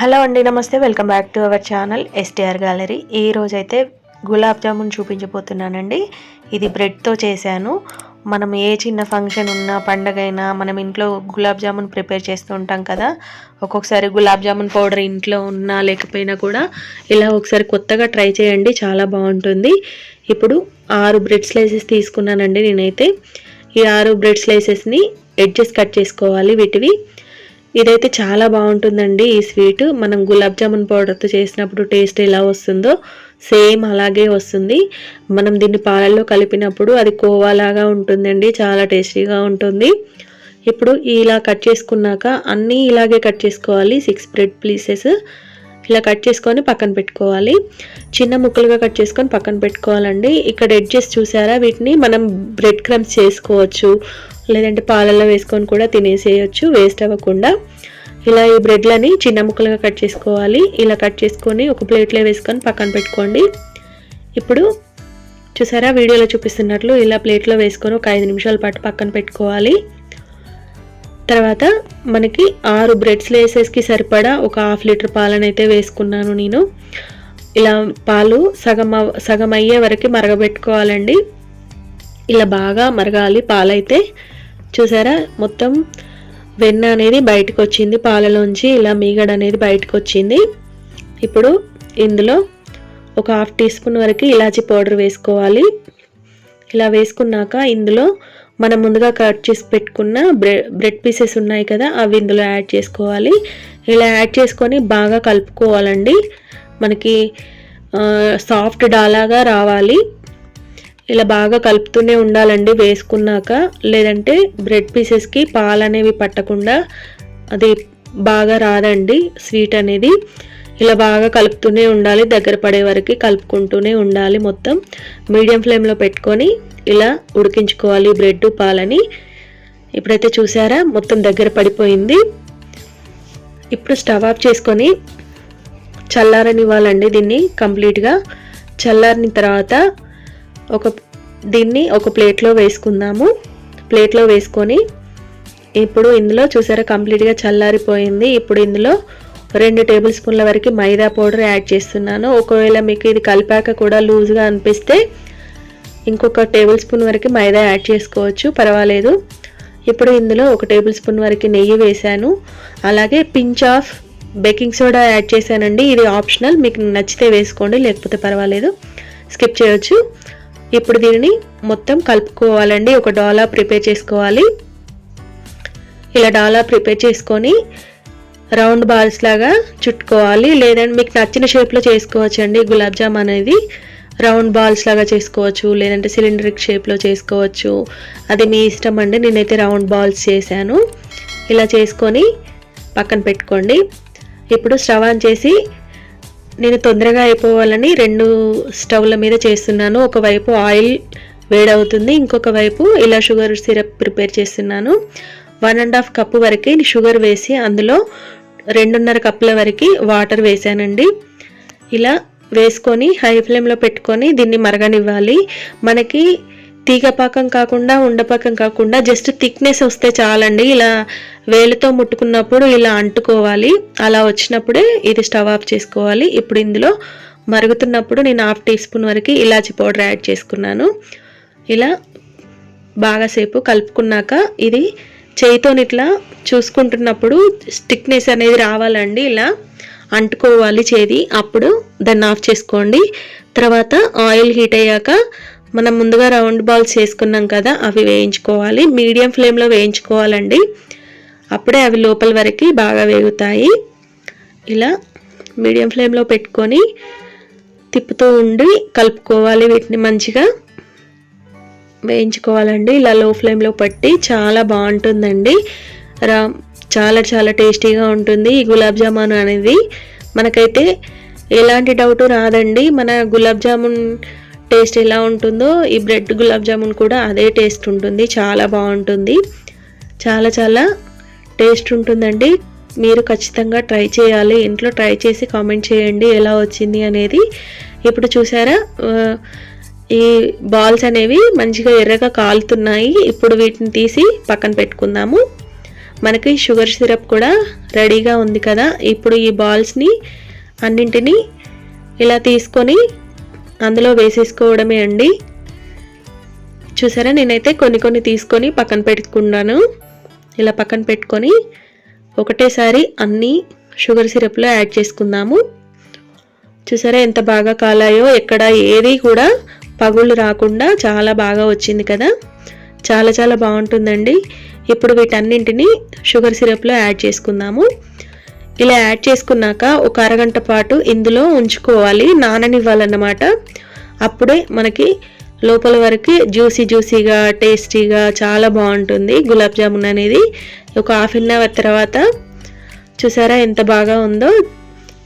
Hello అండి నమస్తే. Welcome back to our channel STR gallery. ఈ రోజైతే గులాబ్ జామున్ చూపించబోతున్నానండి. ఇది బ్రెడ్తో చేశాను. మనం ఏ చిన్న ఫంక్షన్ ఉన్నా పండగైనా మనం ఇంట్లో గులాబ్ జామున్ ప్రిపేర్ చేస్తూ ఉంటాం కదా. ఒక్కొక్కసారి గులాబ్ జామున్ పౌడర్ ఇంట్లో ఉన్నా లేకపోయినా కూడా ఇలా ఒకసారి కొత్తగా ట్రై చేయండి. చాలా బాగుంటుంది. ఇప్పుడు ఆరు బ్రెడ్ స్లైసెస్ తీసుకున్నానండి నేనైతే. ఈ ఆరు బ్రెడ్ స్లైసెస్ని ఎడ్జెస్ కట్ చేసుకోవాలి వీటివి. ఇదైతే చాలా బాగుంటుందండి ఈ స్వీట్. మనం గులాబ్ జామున్ పౌడర్తో చేసినప్పుడు టేస్ట్ ఎలా వస్తుందో సేమ్ అలాగే వస్తుంది. మనం దీన్ని పాలల్లో కలిపినప్పుడు అది కోవాలాగా ఉంటుందండి చాలా టేస్టీగా ఉంటుంది. ఇప్పుడు ఇలా కట్ చేసుకున్నాక అన్నీ ఇలాగే కట్ చేసుకోవాలి సిక్స్ బ్రెడ్ పీసెస్. ఇలా కట్ చేసుకొని పక్కన పెట్టుకోవాలి. చిన్న ముక్కలుగా కట్ చేసుకొని పక్కన పెట్టుకోవాలండి. ఇక్కడ ఎడ్జెస్ చూసారా? వీటిని మనం బ్రెడ్ క్రమ్స్ చేసుకోవచ్చు. లేదంటే పాలల్లో వేసుకొని కూడా తినేసేయచ్చు. వేస్ట్ అవ్వకుండా. ఇలా ఈ బ్రెడ్లని చిన్న ముక్కలుగా కట్ చేసుకోవాలి. ఇలా కట్ చేసుకొని ఒక ప్లేట్లో వేసుకొని పక్కన పెట్టుకోండి. ఇప్పుడు చూసారా? వీడియోలో చూపిస్తున్నట్లు ఇలా ప్లేట్లో వేసుకొని ఒక ఐదు నిమిషాల పాటు పక్కన పెట్టుకోవాలి. తర్వాత మనకి ఆరు బ్రెడ్ లేసెస్కి సరిపడా ఒక హాఫ్ లీటర్ పాలను అయితే వేసుకున్నాను నేను. ఇలా పాలు సగం సగం అయ్యే వరకు మరగబెట్టుకోవాలండి. ఇలా బాగా మరగాలి పాలైతే. చూసారా? మొత్తం వెన్న అనేది బయటకు వచ్చింది పాలలోంచి. ఇలా మీగడ అనేది బయటకు వచ్చింది ఇప్పుడు ఇందులో ఒక హాఫ్ టీ స్పూన్ వరకు ఇలాచీ పౌడర్ వేసుకోవాలి. ఇలా వేసుకున్నాక ఇందులో మనం ముందుగా కట్ చేసి పెట్టుకున్న బ్రెడ్ బ్రెడ్ పీసెస్ ఉన్నాయి కదా అవి ఇందులో యాడ్ చేసుకోవాలి. ఇలా యాడ్ చేసుకొని బాగా కలుపుకోవాలండి. మనకి సాఫ్ట్ డాలాగా రావాలి. ఇలా బాగా కలుపుతూనే ఉండాలండి వేసుకున్నాక. లేదంటే బ్రెడ్ పీసెస్కి పాలు అనేవి పట్టకుండా అది బాగా రాదండి స్వీట్ అనేది. ఇలా బాగా కలుపుతూనే ఉండాలి దగ్గర పడే వరకు కలుపుకుంటూనే ఉండాలి మొత్తం. మీడియం ఫ్లేమ్లో పెట్టుకొని ఇలా ఉడికించుకోవాలి బ్రెడ్ పాలని. ఇప్పుడైతే చూసారా? మొత్తం దగ్గర పడిపోయింది. ఇప్పుడు స్టవ్ ఆఫ్ చేసుకొని చల్లారనివ్వాలండి దీన్ని కంప్లీట్గా. చల్లారిన తర్వాత ఒక దీన్ని ఒక ప్లేట్లో వేసుకుందాము. ప్లేట్లో వేసుకొని ఇప్పుడు ఇందులో చూసారా? కంప్లీట్గా చల్లారిపోయింది. ఇప్పుడు ఇందులో రెండు టేబుల్ స్పూన్ల వరకు మైదా పౌడర్ యాడ్ చేస్తున్నాను. ఒకవేళ మీకు ఇది కలిపాక కూడా లూజ్గా అనిపిస్తే ఇంకొక టేబుల్ స్పూన్ వరకు మైదా యాడ్ చేసుకోవచ్చు పర్వాలేదు. ఇప్పుడు ఇందులో ఒక టేబుల్ స్పూన్ వరకు నెయ్యి వేశాను. అలాగే pinch of baking soda add చేశానండి. ఇది ఆప్షనల్ మీకు నచ్చితే వేసుకోండి లేకపోతే పర్వాలేదు. స్కిప్ చేయొచ్చు. ఇప్పుడు దీనిని మొత్తం కలుపుకోవాలండి. ఒక డాలా ప్రిపేర్ చేసుకోవాలి. ఇలా డాలా ప్రిపేర్ చేసుకొని రౌండ్ బాల్స్ లాగా చుట్టుకోవాలి. లేదంటే మీకు నచ్చిన షేప్లో చేసుకోవచ్చు అండి గులాబ్ జామ్ అనేది. రౌండ్ బాల్స్ లాగా చేసుకోవచ్చు లేదంటే సిలిండరిక్ షేప్లో చేసుకోవచ్చు. అది మీ ఇష్టం అండి నేనైతే రౌండ్ బాల్స్ చేశాను. ఇలా చేసుకొని పక్కన పెట్టుకోండి. ఇప్పుడు స్టవ్ ఆన్ చేసి నేను తొందరగా అయిపోవాలని రెండు స్టవ్ల మీద చేస్తున్నాను. ఒకవైపు ఆయిల్ వేడవుతుంది ఇంకొక వైపు ఇలా షుగర్ సిరప్ ప్రిపేర్ చేస్తున్నాను. వన్ అండ్ హాఫ్ కప్పు వరకు షుగర్ వేసి అందులో రెండున్నర కప్పుల వరకు వాటర్ వేసానండి ఇలా వేసుకొని హై ఫ్లేమ్లో పెట్టుకొని దీన్ని మరగనివ్వాలి. మనకి తీగ పాకం కాకుండా ఉండపాకం కాకుండా జస్ట్ థిక్నెస్ వస్తే చాలండి. ఇలా వేలుతో ముట్టుకున్నప్పుడు ఇలా అంటుకోవాలి. అలా వచ్చినప్పుడే ఇది స్టవ్ ఆఫ్ చేసుకోవాలి. ఇప్పుడు ఇందులో మరుగుతున్నప్పుడు నేను హాఫ్ టీ స్పూన్ వరకు ఇలాచి పౌడర్ యాడ్ చేసుకున్నాను. ఇలా బాగా సేపు కలుపుకున్నాక ఇది చేయితో ఇట్లా చూసుకుంటున్నప్పుడు స్టిక్నెస్ అనేది రావాలండి. ఇలా అంటుకోవాలి చేది. అప్పుడు దాన్ని ఆఫ్ చేసుకోండి. తర్వాత ఆయిల్ హీట్ అయ్యాక మనం ముందుగా రౌండ్ బాల్స్ చేసుకున్నాం కదా అవి వేయించుకోవాలి. మీడియం ఫ్లేమ్లో వేయించుకోవాలండి. అప్పుడే అవి లోపల వరకు బాగా వేగుతాయి. ఇలా మీడియం ఫ్లేమ్లో పెట్టుకొని తిప్పుతూ ఉండి కలుపుకోవాలి వీటిని మంచిగా. వేయించుకోవాలండి. ఇలా లో ఫ్లేమ్లో పట్టి చాలా బాగుంటుందండి. రా చాలా చాలా టేస్టీగా ఉంటుంది ఈ గులాబ్ జామున్ అనేది. మనకైతే ఎలాంటి డౌట్ రాదండి. మన గులాబ్ జామున్ టేస్ట్ ఎలా ఉంటుందో ఈ బ్రెడ్ గులాబ్ జామున్ కూడా అదే టేస్ట్ ఉంటుంది. చాలా బాగుంటుంది. చాలా చాలా టేస్ట్ ఉంటుందండి. మీరు ఖచ్చితంగా ట్రై చేయాలి. ఇంట్లో ట్రై చేసి కామెంట్ చేయండి ఎలా వచ్చింది అనేది. ఇప్పుడు చూసారా? ఈ బాల్స్ అనేవి మంచిగా ఎర్రగా కాలుతున్నాయి. ఇప్పుడు వీటిని తీసి పక్కన పెట్టుకుందాము. మనకి షుగర్ సిరప్ కూడా రెడీగా ఉంది కదా. ఇప్పుడు ఈ బాల్స్ని అన్నింటినీ ఇలా తీసుకొని అందులో వేసేసుకోవడమే అండి. చూసారా? నేనైతే కొన్ని కొన్ని తీసుకొని పక్కన పెట్టుకున్నాను. ఇలా పక్కన పెట్టుకొని ఒకటేసారి అన్నీ షుగర్ సిరప్లో యాడ్ చేసుకుందాము. చూసారా? ఎంత బాగా కాలాయో ఎక్కడ ఏది కూడా పగుళ్ళు రాకుండా చాలా బాగా వచ్చింది కదా. చాలా చాలా బాగుంటుందండి. ఇప్పుడు వీటన్నింటినీ షుగర్ సిరప్లో యాడ్ చేసుకుందాము. ఇలా యాడ్ చేసుకున్నాక ఒక అరగంట పాటు ఇందులో ఉంచుకోవాలి నాననివ్వాలన్నమాట. అప్పుడే మనకి లోపల వరకు జ్యూసీ జ్యూసీగా టేస్టీగా చాలా బాగుంటుంది గులాబ్ జామున్ అనేది. ఒక హాఫ్ అన్ అవర్ తర్వాత చూసారా ఎంత బాగా ఉందో?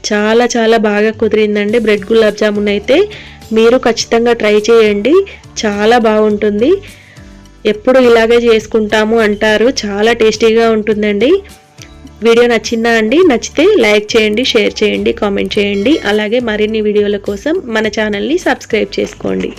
చాలా చాలా బాగా కుదిరిందండి బ్రెడ్ గులాబ్ జామున్ అయితే. మీరు ఖచ్చితంగా ట్రై చేయండి చాలా బాగుంటుంది. ఎప్పుడు ఇలాగే చేసుకుంటాము అంటారు. చాలా టేస్టీగా ఉంటుందండి. వీడియో నచ్చిందా అండి? నచ్చితే లైక్ చేయండి షేర్ చేయండి కామెంట్ చేయండి. అలాగే మరిన్ని వీడియోల కోసం మన ఛానల్ని సబ్స్క్రైబ్ చేసుకోండి.